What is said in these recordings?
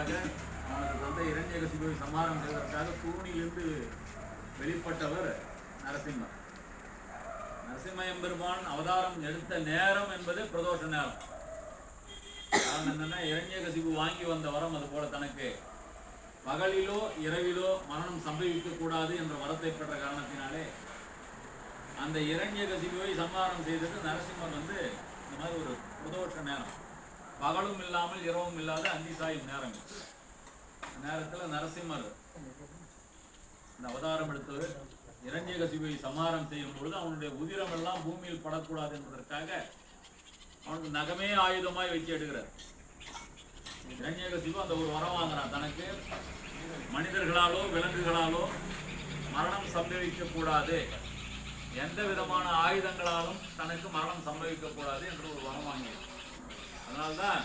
செய்வதற்காக அவனது தந்தை இரண்யகசிபுவை சமாரம் செய்வதற்காக தூணிலிருந்து வெளிப்பட்டவர் நரசிம்மர் நரசிம்ம எம்பெருமான் அவதாரம் எடுத்த நேரம் என்பது பிரதோஷ நேரம். காரணம் என்னன்னா இரண்யகசிபு வாங்கி வந்த வரம் அது போல தனக்கு. பகலிலோ இரவிலோ மரணம் சம்பவிக்க கூடாது என்ற வரத்தை பெற்ற காரணத்தினாலே அந்த இரண்யகசிபுவை சம்ஹாரம் செய்தது நரசிம்மர் வந்து இந்த மாதிரி ஒரு பிரதோஷ நேரம். பகலும் இல்லாமல் இரவும் இல்லாத அந்தி சாயும் நேரம் நேரத்தில் நரசிம்மர் இந்த அவதாரம் எடுத்தவர். இரண்யகசிபுவை சமாரம் செய்யும் பொழுது அவனுடைய உதிரம் எல்லாம் பூமியில் படக்கூடாது என்பதற்காக அவனுக்கு நகமே ஆயுதமாய் வச்சு எடுக்கிறார். இரண்யகசிபு அந்த ஒரு வரம் வாங்குறான். தனக்கு மனிதர்களாலோ விலங்குகளாலோ மரணம் சம்பவிக்க கூடாது எந்த விதமான ஆயுதங்களாலும் தனக்கு மரணம் சம்பவிக்க கூடாது என்று ஒரு வரம் வாங்கினார் அதனால்தான்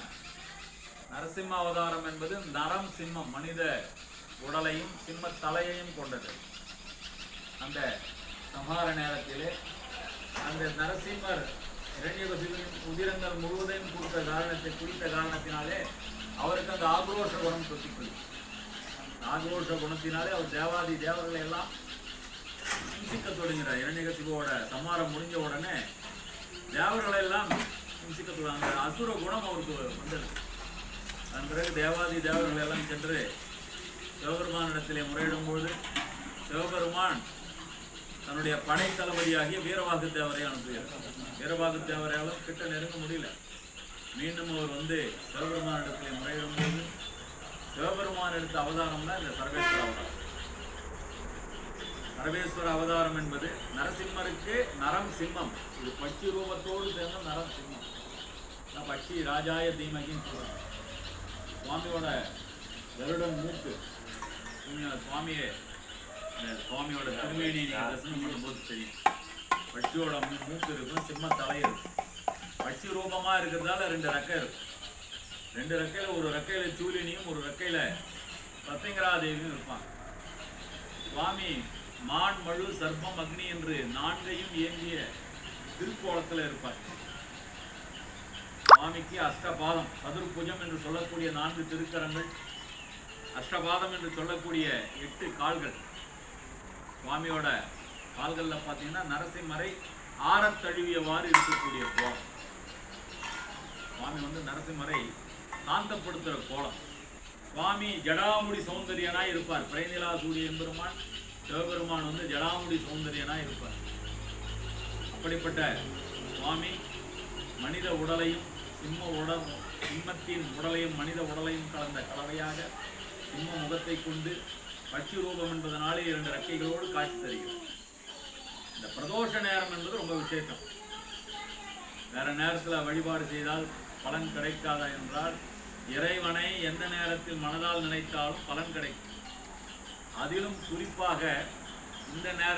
நரசிம்ம அவதாரம் என்பது நரம் சிம்மம் மனித உடலையும் சிம்ம தலையையும் கொண்டது. அந்த சம்ஹார நேரத்திலே அந்த நரசிம்மர் இரண்யகசிபின் உதிரங்கள் முழுவதையும் கொடுத்த காரணத்தை குறித்த காரணத்தினாலே அவருக்கு அந்த ஆக்ரோஷ குணம் தொத்திக்கொள்ளு ஆக்ரோஷ குணத்தினாலே அவர் தேவாதி தேவர்களை எல்லாம் ஹிம்சிக்க தொடங்கினார். சிவோட சம்ஹாரம் முடிஞ்ச உடனே தேவர்களை எல்லாம் அந்த அசுர குணம் அவருக்கு வந்தது அதன் பிறகு தேவாதி தேவர்கள் எல்லாம் சென்று சிவபெருமானிடத்திலே முறையிடும்போது சிவபெருமான் தன்னுடைய படை தளபதியாகிய வீரவாகு தேவரை அனுப்புகிறார் வீரவாகு தேவரையாலும் கிட்ட நெருங்க முடியல மீண்டும் அவர் வந்து சிவபெருமானிடத்திலே முறையிடும்போது சிவபெருமான் எடுத்த அவதாரம் தான் இந்த சர்வேஸ்வர அவதாரம் நரவேஸ்வர அவதாரம் என்பது நரசிம்மருக்கு நரம் சிம்மம். இது பட்சி ரூபத்தோடு சேர்ந்த நரம் சிம்மம். நான் பட்சி ராஜாய தீமகின்னு சொல்றாங்க. சுவாமியோட கருடன் மூக்கு நீங்க சுவாமியை இந்த சுவாமியோட திருமேனியை நீங்க தரிசனம் பண்ணும்போது தெரியும். பட்சியோட மூக்கு இருக்கும் சிம்ம தலை இருக்கும். பட்சி ரூபமாக இருக்கிறதால ரெண்டு ரெக்கை இருக்கும். ரெண்டு ரெக்கையில் ஒரு ரெக்கையில் சூலினியும் ஒரு ரெக்கையில் சத்தியங்கராதேவியும் இருப்பாங்க. சுவாமி மான் மழு சர்ப்பம் அக்னி என்று நான்கையும் ஏந்திய திருக்கோலத்துல இருப்பார். சுவாமிக்கு அஷ்டபாதம் சதுர்புஜம் என்று சொல்லக்கூடிய நான்கு திருக்கரங்கள் அஷ்டபாதம் என்று சொல்லக்கூடிய எட்டு கால்கள். சுவாமியோட கால்கள்ல பார்த்தீங்கன்னா நரசிம்மரை ஆரத்தழுவியவாறு இருக்கக்கூடிய கோலம். சுவாமி வந்து நரசிம்மரை சாந்தப்படுத்துகிற கோலம். சுவாமி ஜடாமுடி சௌந்தரியனாய் இருப்பார். பிரைநிலா சூரிய எம்பெருமான் சிவபெருமான் வந்து ஜடாமுடி சௌந்தரியனாக இருப்பார். அப்படிப்பட்ட சுவாமி மனித உடலையும் சிம்ம உடல் சிம்மத்தின் உடலையும் மனித உடலையும் கலந்த கலவையாக சிம்ம முகத்தை கொண்டு பட்சி ரூபம் என்பதனாலே இரண்டு ரெக்கைகளோடு காட்சி தருகிறது. இந்த பிரதோஷ நேரம் என்பது ரொம்ப விசேஷம். வேற நேரத்துல வழிபாடு செய்தால் பலன் கிடைக்காதா என்றால் இறைவனை எந்த நேரத்தில் மனதால் நினைத்தாலும் பலன் கிடைக்கும். அதிலும் குறிப்பாக இந்த நேர